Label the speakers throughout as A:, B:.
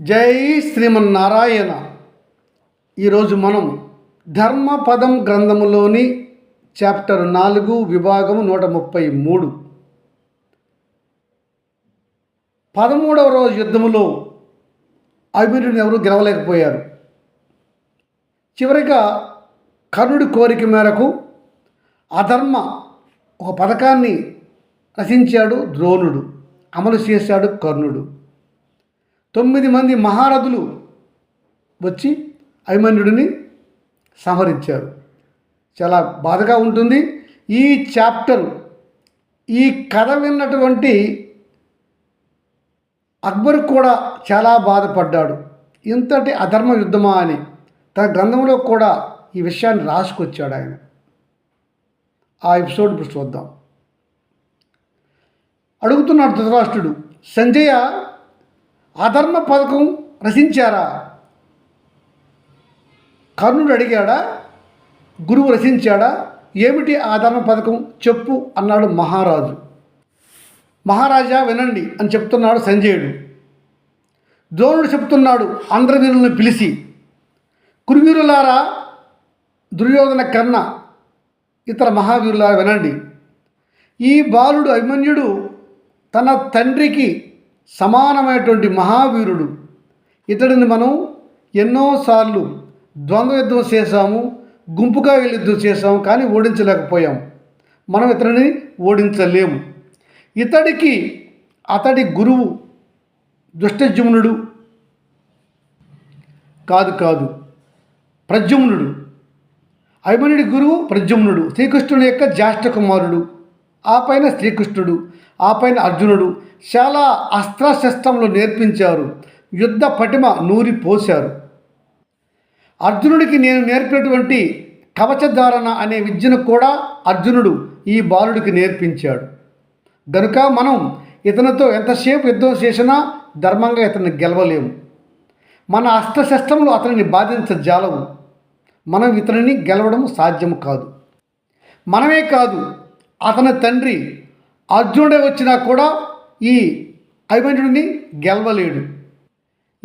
A: జై శ్రీమన్నారాయణ. ఈరోజు మనం ధర్మపదం గ్రంథములోని చాప్టర్ నాలుగు విభాగం నూట ముప్పై మూడు. పదమూడవ రోజు యుద్ధములో అభిమన్యుడిని ఎవరు గెలవలేకపోయారు. చివరిగా కర్ణుడి కోరిక మేరకు అధర్మ ఒక పథకాన్ని రచించాడు ద్రోణుడు అమలు చేశాడు కర్ణుడు. తొమ్మిది మంది మహారథులు వచ్చి అభిమన్యుడిని సంహరించారు. చాలా బాధగా ఉంటుంది. ఈ చాప్టర్ ఈ కథ విన్నటువంటి అక్బర్ కూడా చాలా బాధపడ్డాడు. ఇంతటి అధర్మ యుద్ధమా అని తన గ్రంథంలో కూడా ఈ విషయాన్ని రాసుకొచ్చాడు ఆయన. ఆ ఎపిసోడ్ ఇప్పుడు చూద్దాం. అడుగుతున్నాడు ధృతరాష్ట్రుడు సంజయ అధర్మ పథకం రచించారా? కర్ణుడు అడిగాడా? గురువు రచించాడా? ఏమిటి ఆధర్మ పథకం? చెప్పు అన్నాడు మహారాజు. మహారాజా వినండి అని చెప్తున్నాడు సంజయుడు. ద్రోణుడు చెప్తున్నాడు ఆంధ్రవీరులను పిలిచి. కురువీరులారా దుర్యోధన కన్న ఇతర మహావీరులారా వినండి. ఈ బాలుడు అభిమన్యుడు తన తండ్రికి సమానమైనటువంటి మహావీరుడు. ఇతడిని మనం ఎన్నోసార్లు ద్వంద్వ యుద్ధం చేశాము గుంపుగా వెళ్ళి యుద్ధం చేశాము కానీ ఓడించలేకపోయాం. మనం ఇతడిని ఓడించలేము. ఇతడికి అతడి గురువు దుష్టజుమ్నుడు కాదు కాదు ప్రజుమ్నుడు. అభిమనుడి గురువు ప్రజుమ్నుడు. శ్రీకృష్ణుని యొక్క జ్యేష్ఠ కుమారుడు. ఆ పైన శ్రీకృష్ణుడు. ఆ పైన అర్జునుడు చాలా అస్త్రశస్త్రములు నేర్పించారు. యుద్ధ పటిమ నూరి పోశారు. అర్జునుడికి నేను నేర్పినటువంటి కవచధారణ అనే విద్యను కూడా అర్జునుడు ఈ బాలుడికి నేర్పించాడు. గనుక మనం ఇతనితో ఎంతసేపు యుద్ధం చేసినా ధర్మంగా ఇతన్ని గెలవలేము. మన అస్త్రశస్త్రములు అతనిని బాధించజాలవు. మనం ఇతనిని గెలవడం సాధ్యం కాదు. మనమే కాదు అతని తండ్రి అర్జునుడే వచ్చినా కూడా ఈ అభిమన్యుడిని గెలవలేడు.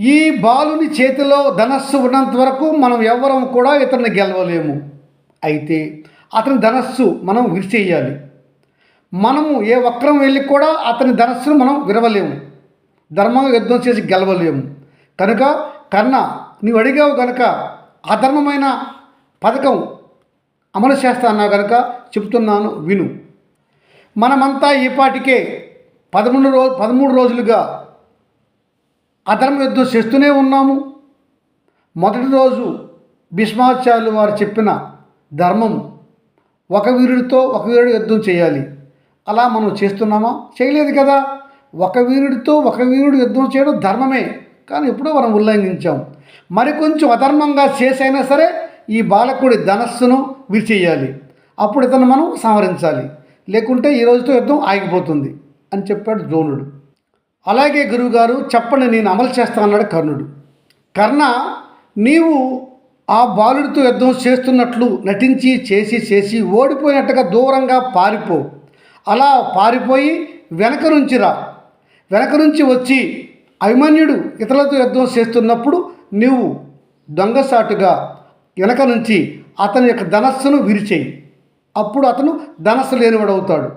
A: ఈ బాలుని చేతిలో ధనస్సు ఉన్నంత వరకు మనం ఎవ్వరం కూడా ఇతన్ని గెలవలేము. అయితే అతని ధనస్సు మనం విరిచేయాలి. మనము ఏ వక్రం వెళ్ళి కూడా అతని ధనస్సును మనం విరవలేము. ధర్మంగా యుద్ధం చేసి గెలవలేము. కనుక కర్ణ నీవు అడిగావు కనుక అధర్మమైన పథకం అమలు చేస్తా అన్నావు కనుక చెప్తున్నాను విను. మనమంతా ఈపాటికే పదమూడు రోజు పదమూడు రోజులుగా అధర్మ యుద్ధం చేస్తూనే ఉన్నాము. మొదటి రోజు భీష్మాచార్యులు వారు చెప్పిన ధర్మం ఒక వీరుడితో ఒక వీరుడు యుద్ధం చేయాలి. అలా మనం చేస్తున్నామా? చేయలేదు కదా. ఒక వీరుడితో ఒక వీరుడు యుద్ధం చేయడం ధర్మమే. కానీ ఎప్పుడో మనం ఉల్లంఘించాం. మరి కొంచెం అధర్మంగా చేసైనా సరే ఈ బాలకుడి ధనస్సును విరిచేయాలి. అప్పుడు ఇతను మనం సంహరించాలి. లేకుంటే ఈ రోజుతో యుద్ధం ఆగిపోతుంది అని చెప్పాడు ద్రోణుడు. అలాగే గురువుగారు చెప్పండి నేను అమలు చేస్తా అన్నాడు కర్ణుడు. కర్ణ నీవు ఆ బాలుడితో యుద్ధం చేస్తున్నట్లు నటించి చేసి చేసి ఓడిపోయినట్టుగా దూరంగా పారిపో. అలా పారిపోయి వెనక నుంచి రా. వెనక నుంచి వచ్చి అభిమన్యుడు ఇతరులతో యుద్ధం చేస్తున్నప్పుడు నీవు దొంగసాటుగా వెనక నుంచి అతని యొక్క ధనస్సును విరిచేయి. అప్పుడు అతను ధనస్సు లేనివాడవుతాడు.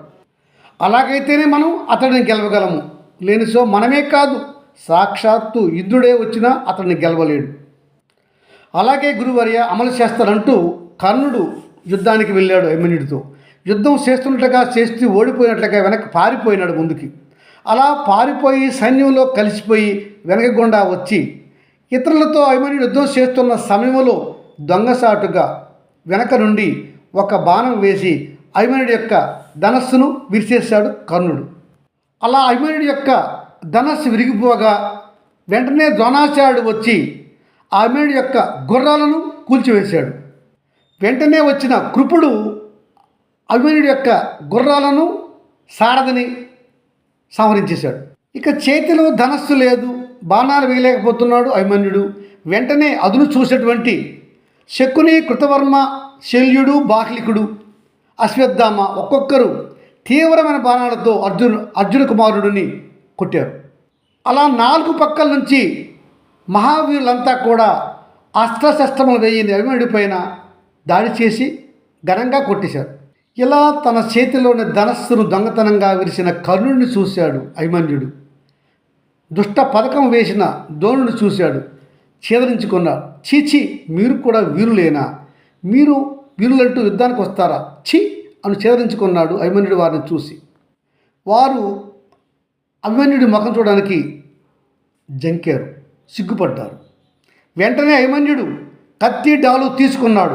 A: అలాగైతేనే మనం అతడిని గెలవగలము. లేని సో మనమే కాదు సాక్షాత్తు ఇంద్రుడే వచ్చినా అతన్ని గెలవలేడు. అలాగే గురువర్య అమలు చేస్తానంటూ కర్ణుడు యుద్ధానికి వెళ్ళాడు అభిమన్యుడితో యుద్ధం చేస్తున్నట్లుగా చేస్తూ ఓడిపోయినట్లుగా వెనక్కి పారిపోయినాడు ముందుకి. అలా పారిపోయి సైన్యంలో కలిసిపోయి వెనకగుండా వచ్చి ఇతరులతో అభిమన్యుడు యుద్ధం చేస్తున్న సమయంలో దొంగసాటుగా వెనక నుండి ఒక బాణం వేసి అభిమన్యుడి యొక్క ధనస్సును విరిచేశాడు కర్ణుడు. అలా అభిమన్యుడి యొక్క ధనస్సు విరిగిపోగా వెంటనే ద్రోణాచార్యుడు వచ్చి ఆ అభిమన్యుడి యొక్క గుర్రాలను కూల్చివేశాడు. వెంటనే వచ్చిన కృపుడు అభిమన్యుడి యొక్క గుర్రాలను సారథిని సంహరించేశాడు. ఇక చేతిలో ధనస్సు లేదు బాణాలు వేయలేకపోతున్నాడు అభిమన్యుడు. వెంటనే అదును చూసేటువంటి శకుని కృతవర్మ శల్యుడు బాహ్లికుడు అశ్వత్థామ ఒక్కొక్కరు తీవ్రమైన బాణాలతో అర్జును అర్జున కుమారుడిని కొట్టారు. అలా నాలుగు పక్కల నుంచి మహావీరులంతా కూడా అస్త్రశస్త్రములు వేయని అభిమన్యుడి పైన దాడి చేసి ఘనంగా కొట్టేశారు. ఇలా తన చేతిలోని ధనస్సును దొంగతనంగా విరిసిన కర్ణుడిని చూశాడు అభిమన్యుడు. దుష్ట పథకం వేసిన ద్రోణుడు చూశాడు. ఛేదరించుకున్నాడు చీచి మీరు కూడా వీరులేనా? మీరు వీరులంటూ యుద్ధానికి వస్తారా? ఛీ! అని ఛేదరించుకున్నాడు అభిమన్యుడు వారిని చూసి. వారు అభిమన్యుడి ముఖం చూడడానికి జంకారు సిగ్గుపడ్డారు. వెంటనే అభిమన్యుడు కత్తి డాలు తీసుకున్నాడు.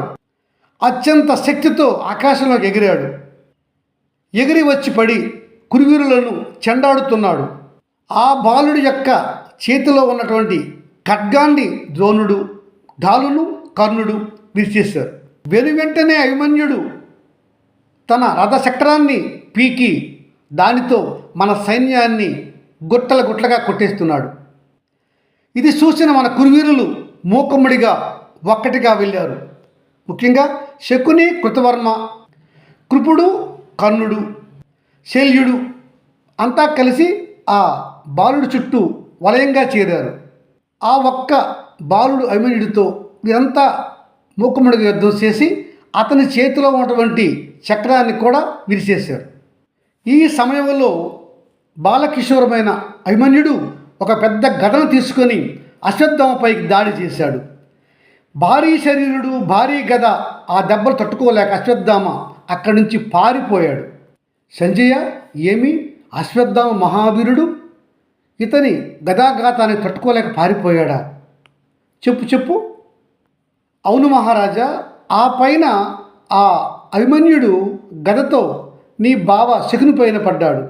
A: అత్యంత శక్తితో ఆకాశంలోకి ఎగిరాడు. ఎగిరి వచ్చి పడి కురువీరులను చెండాడుతున్నాడు. ఆ బాలుడి యొక్క చేతిలో ఉన్నటువంటి ఖడ్గాన్ని ద్రోణుడు ఢాలును కర్ణుడు విరిచేశారు. వెను వెంటనే అభిమన్యుడు తన రథచక్రాన్ని పీకి దానితో మన సైన్యాన్ని గుట్టల గుట్టలుగా కొట్టేస్తున్నాడు. ఇది చూసిన మన కురువీరులు మూకమ్మడిగా ఒక్కటిగా వెళ్ళారు. ముఖ్యంగా శకుని కృతవర్మ కృపుడు కర్ణుడు శల్యుడు అంతా కలిసి ఆ బాలుడి చుట్టూ వలయంగా చేరారు. ఆ ఒక్క బాలుడు అభిమన్యుడితో వీరంతా మూకుమ్మడిగా యుద్ధం చేసి అతని చేతిలో ఉన్నటువంటి చక్రాన్ని కూడా విరిచేశారు. ఈ సమయంలో బాలకిషోరమైన అభిమన్యుడు ఒక పెద్ద గదను తీసుకొని అశ్వత్థమపైకి దాడి చేశాడు. భారీ శరీరుడు భారీ గద ఆ దెబ్బలు తట్టుకోలేక అశ్వత్థామ అక్కడి నుంచి పారిపోయాడు. సంజయ ఏమి? అశ్వత్థామ మహావీరుడు ఇతని గదాఘాతాన్ని తట్టుకోలేక పారిపోయాడా? చెప్పు చెప్పు. అవును మహారాజా ఆ పైన ఆ అభిమన్యుడు గదతో నీ బావ శకుని పైన పడ్డాడు.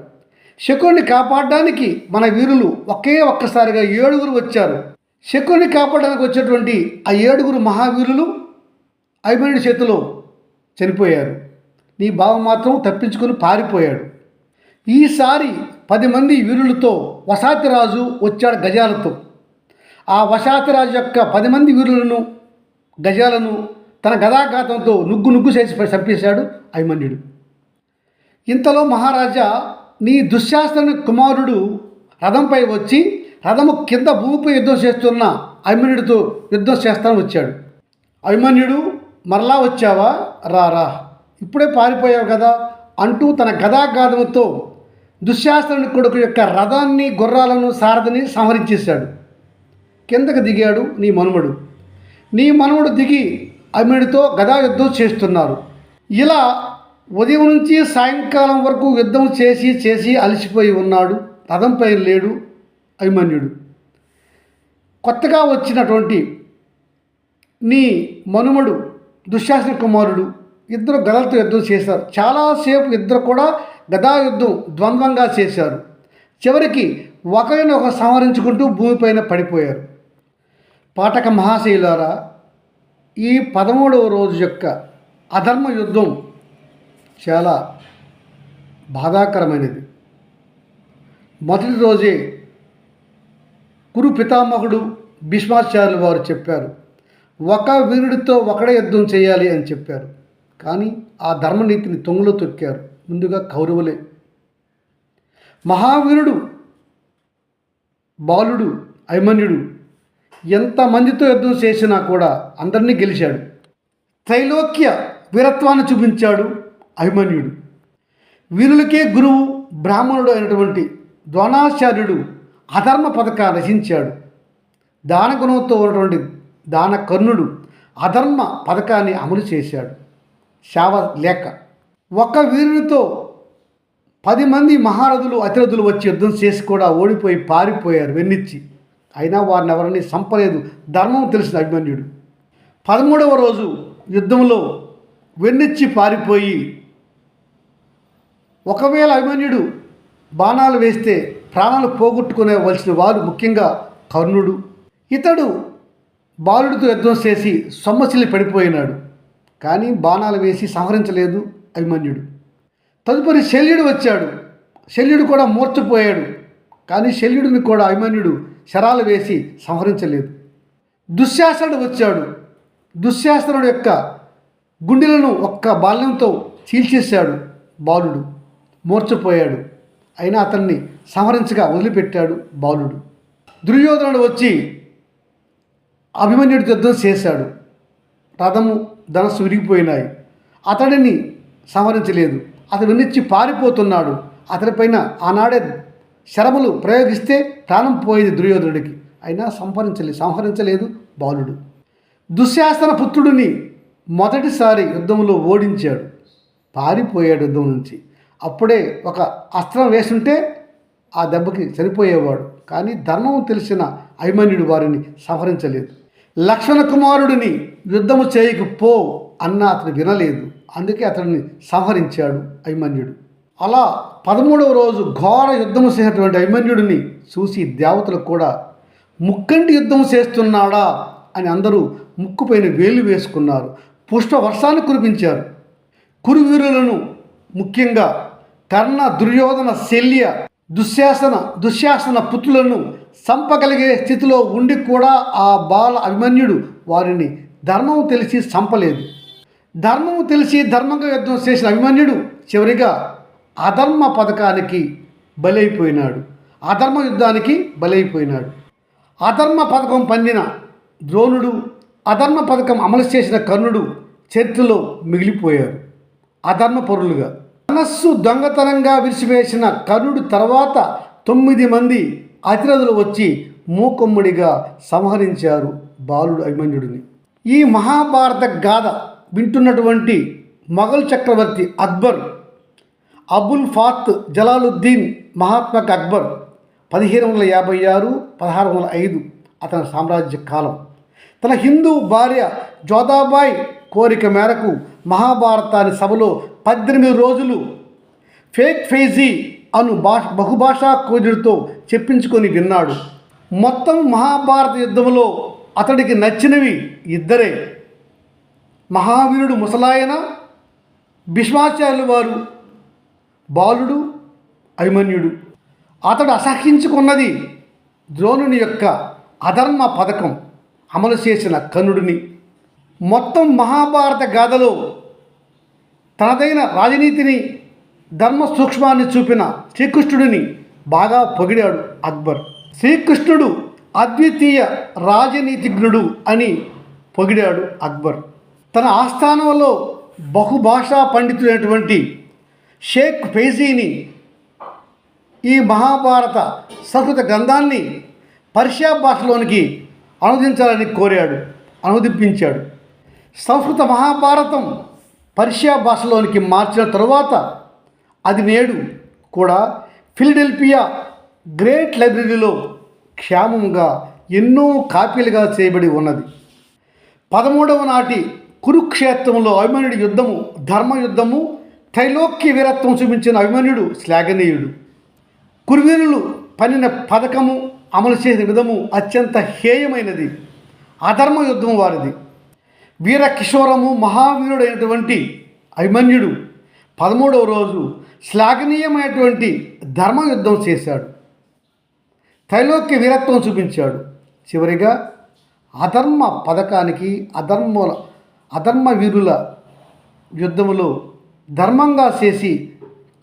A: శకుని కాపాడడానికి మన వీరులు ఒకే ఒక్కసారిగా ఏడుగురు వచ్చారు. శకుని కాపాడడానికి వచ్చేటువంటి ఆ ఏడుగురు మహావీరులు అభిమన్యుడి చేతిలో చనిపోయారు. నీ బావ మాత్రం తప్పించుకొని పారిపోయాడు. ఈసారి పది మంది వీరులతో వసాతిరాజు వచ్చాడు గజాలతో. ఆ వసాతిరాజు యొక్క పది మంది వీరులను గజాలను తన గదాఘాతంతో నుగ్గు నుగ్గు చేసి చంపేశాడు అభిమన్యుడు. ఇంతలో మహారాజా నీ దుశ్శాసన కుమారుడు రథంపై వచ్చి రథము కింద భూమిపై యుద్ధం చేస్తున్న అభిమన్యుడితో యుద్ధం చేస్తాను వచ్చాడు. అభిమన్యుడు మరలా వచ్చావా? రా రా ఇప్పుడే పారిపోయావు కదా అంటూ తన గదాగాధముతో దుశ్శాసనుడి కొడుకు యొక్క రథాన్ని గుర్రాలను సారథిని సంహరించేశాడు. కిందకు దిగాడు నీ మనుమడు. నీ మనవడు దిగి అమిడితో గదా యుద్ధం చేస్తున్నారు. ఇలా ఉదయం నుంచి సాయంకాలం వరకు యుద్ధం చేసి చేసి అలసిపోయి ఉన్నాడు. రథంపై లేడు అభిమన్యుడు. కొత్తగా వచ్చినటువంటి నీ మనుమడు దుశ్శాసన కుమారుడు ఇద్దరు గదలతో యుద్ధం చేశారు. చాలాసేపు ఇద్దరు కూడా గదాయుద్ధం ద్వంద్వంగా చేశారు. చివరికి ఒకరిని ఒక సంహరించుకుంటూ భూమిపైన పడిపోయారు. పాఠక మహాశైలారా ఈ పదమూడవ రోజు యొక్క అధర్మ యుద్ధం చాలా బాధాకరమైనది. మొదటి రోజే కురు పితామహుడు భీష్మాచార్యులు వారు చెప్పారు ఒక వీరుడితో ఒకడే యుద్ధం చేయాలి అని చెప్పారు. కానీ ఆ ధర్మనీతిని తొంగులో తొక్కారు. ముందుగా కౌరవులే. మహావీరుడు బాలుడు అభిమన్యుడు ఎంతమందితో యుద్ధం చేసినా కూడా అందరినీ గెలిచాడు. త్రైలోక్య వీరత్వాన్ని చూపించాడు అభిమన్యుడు. వీరులకే గురువు బ్రాహ్మణుడు అయినటువంటి ద్రోణాచార్యుడు అధర్మ పథకాన్ని రచించాడు. దాన గుణంతో ఉన్నటువంటి దాన కర్ణుడు అధర్మ పథకాన్ని అమలు చేశాడు. శావ లేఖ ఒక్క వీరునితో పది మంది మహారథులు అతిరథులు వచ్చి యుద్ధం చేసి కూడా ఓడిపోయి పారిపోయారు వెన్నిచ్చి. అయినా వారిని ఎవరిని సంపలేదు ధర్మం తెలిసిన అభిమన్యుడు. పదమూడవ రోజు యుద్ధంలో వెన్నిచ్చి పారిపోయి ఒకవేళ అభిమన్యుడు బాణాలు వేస్తే ప్రాణాలు పోగొట్టుకునేవలసిన వారు ముఖ్యంగా కర్ణుడు. ఇతడు బాలుడితో యుద్ధం చేసి సొమ్మసిల్లి పడిపోయినాడు. కానీ బాణాలు వేసి సంహరించలేదు. అభిమన్యుడు. తదుపరి శల్యుడు వచ్చాడు. శల్యుడు కూడా మూర్చపోయాడు కానీ శల్యుడిని కూడా అభిమన్యుడు శరాలు వేసి సంహరించలేదు. దుశ్శాసనుడు వచ్చాడు. దుశ్శాసనుడు యొక్క గుండెలను ఒక్క బాల్యంతో చీల్చేశాడు బాలుడు. మూర్చపోయాడు అయినా అతన్ని సంహరించగా వదిలిపెట్టాడు బాలుడు. దుర్యోధనుడు వచ్చి అభిమన్యుడితో యుద్ధం చేశాడు. రథము ధనస్సు విరిగిపోయినాయి. అతడిని సంవరించలేదు. అతను వినిచ్చి పారిపోతున్నాడు. అతనిపైన ఆనాడే శరములు ప్రయోగిస్తే ప్రాణం పోయేది దుర్యోధనుడికి. అయినా సంహరించలేదు సంహరించలేదు బాలుడు. దుశ్శాసన పుత్రుడిని మొదటిసారి యుద్ధంలో ఓడించాడు. పారిపోయాడు యుద్ధం నుంచి. అప్పుడే ఒక అస్త్రం వేసుంటే ఆ దెబ్బకి చనిపోయేవాడు కానీ ధర్మం తెలిసిన అభిమన్యుడు వారిని సంహరించలేదు. లక్ష్మణ కుమారుడిని యుద్ధము చేయకు పో అన్న అతను వినలేదు. అందుకే అతన్ని సంహరించాడు అభిమన్యుడు. అలా పదమూడవ రోజు ఘోర యుద్ధము చేసినటువంటి అభిమన్యుడిని చూసి దేవతలు కూడా ముక్కంటి యుద్ధం చేస్తున్నాడా? అని అందరూ ముక్కుపైన వేలు వేసుకున్నారు. పుష్ప వర్షాన్ని కురిపించారు. కురువీరులను ముఖ్యంగా కర్ణ దుర్యోధన శల్య దుశ్శాసన దుశ్శాసన పుత్రులను చంపగలిగే స్థితిలో ఉండి కూడా ఆ బాల అభిమన్యుడు వారిని ధర్మం తెలిసి చంపలేదు. ధర్మం తెలిసి ధర్మంగా యుద్ధం చేసిన అభిమన్యుడు చివరిగా అధర్మ పథకానికి బలైపోయినాడు. అధర్మ యుద్ధానికి బలైపోయినాడు. అధర్మ పథకం పండిన ద్రోణుడు అధర్మ పథకం అమలు చేసిన కర్ణుడు చరిత్రలో మిగిలిపోయారు అధర్మ పరులుగా. మనస్సు దొంగతనంగా విరిచివేసిన కర్ణుడు తర్వాత తొమ్మిది మంది అతిరథులు వచ్చి మూకమ్ముడిగా సంహరించారు బాలుడు అభిమన్యుడిని. ఈ మహాభారత గాథ వింటున్నటువంటి మొఘల్ చక్రవర్తి అక్బర్ అబుల్ ఫాత్ జలాలుద్దీన్ మహాత్మక్ అక్బర్ పదిహేను వందల యాభై ఆరు పదహారు వందల ఐదు అతని సామ్రాజ్య కాలం. తన హిందూ భార్య జోదాబాయ్ కోరిక మేరకు మహాభారతాన్ని సభలో పద్దెనిమిది రోజులు ఫేక్ ఫేజీ అను భాష బహుభాషా కోజుడితో చెప్పించుకొని విన్నాడు. మొత్తం మహాభారత యుద్ధంలో అతడికి నచ్చినవి ఇద్దరే. మహావీరుడు ముసలాయన భీష్మాచార్యులు వారు బాలుడు అభిమన్యుడు. అతడు అసహించుకున్నది ద్రోణుని యొక్క అధర్మ పథకం అమలు చేసిన కర్ణుడిని మొత్తం మహాభారత గాథలో తనదైన రాజనీతిని ధర్మ సూక్ష్మాన్ని చూపిన శ్రీకృష్ణుడిని బాగా పొగిడాడు అక్బర్. శ్రీకృష్ణుడు అద్వితీయ రాజనీతిజ్ఞుడు అని పొగిడాడు అక్బర్. తన ఆస్థానంలో బహుభాషా పండితుడైనటువంటి షేక్ ఫైజీని ఈ మహాభారత సంస్కృత గ్రంథాన్ని పర్షియా భాషలోనికి అనువదించాలని కోరాడు అనువదింపించాడు. సంస్కృత మహాభారతం పర్షియా భాషలోనికి మార్చిన తరువాత అది నేడు కూడా ఫిలడెల్ఫియా గ్రేట్ లైబ్రరీలో క్షేమంగా ఎన్నో కాపీలుగా చేయబడి ఉన్నది. పదమూడవ నాటి కురుక్షేత్రంలో అభిమన్యుడి యుద్ధము ధర్మ యుద్ధము త్రైలోక్య వీరత్వం చూపించిన అభిమన్యుడు శ్లాఘనీయుడు. కురువీరులు పనిన పథకము అమలు చేసిన విధము అత్యంత హేయమైనది. అధర్మ యుద్ధం వారిది. వీర కిషోరము మహావీరుడైనటువంటి అభిమన్యుడు పదమూడవ రోజు శ్లాఘనీయమైనటువంటి ధర్మ యుద్ధం చేశాడు. త్రైలోక్య వీరత్వం చూపించాడు. చివరిగా అధర్మ పథకానికి అధర్మ అధర్మ వీరుల యుద్ధములో ధర్మంగా చేసి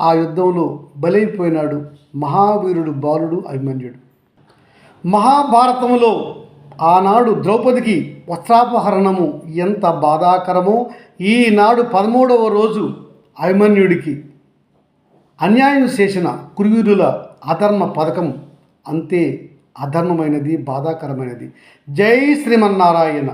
A: ఆ యుద్ధంలో బలైపోయినాడు మహావీరుడు బాలుడు అభిమన్యుడు. మహాభారతంలో ఆనాడు ద్రౌపదికి వస్త్రాపహరణము ఎంత బాధాకరమో ఈనాడు పదమూడవ రోజు అభిమన్యుడికి అన్యాయం చేసిన కురువీరుల అధర్మ పథకం అంతే అధర్మమైనది బాధాకరమైనది. జై శ్రీమన్నారాయణ.